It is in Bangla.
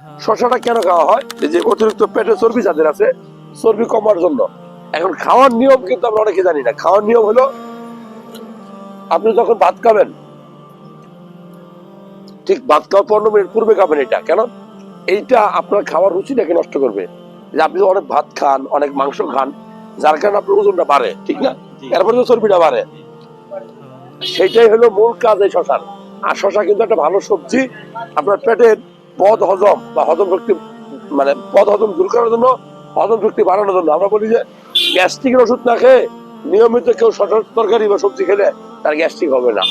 শশাটা কেন খাওয়া হয়? এই যে অতিরিক্ত পেটে চর্বি যাদের আছে চর্বি কমার জন্য। এখন খাওয়ার নিয়ম কিন্তু আমরা অনেকে জানি না। খাওয়ার নিয়ম হলো আপনি যখন ভাত খাবেন ঠিক ভাত খাওয়ার পনেরো মিনিট পূর্বে খাবেন এটা। কেন? এইটা আপনার খাওয়ার রুচিটাকে নষ্ট করবে। যে আপনি অনেক ভাত খান অনেক মাংস খান যার কারণে আপনার ওজনটা বাড়ে ঠিক না? এরপরে তো চর্বিটা বাড়ে। সেটাই হলো মূল কাজ এই শশার আর শশা কিন্তু একটা ভালো সবজি। আপনার পেটের পদ হজম বা হজম শক্তি মানে পদ হজম দূর করার জন্য হজম শক্তি বাড়ানোর জন্য। আমরা বলি যে, গ্যাস্ট্রিকের ওষুধ না খেয়ে নিয়মিত কেউ সঠিক তরকারি বা সবজি খেলে তার গ্যাস্ট্রিক হবে না।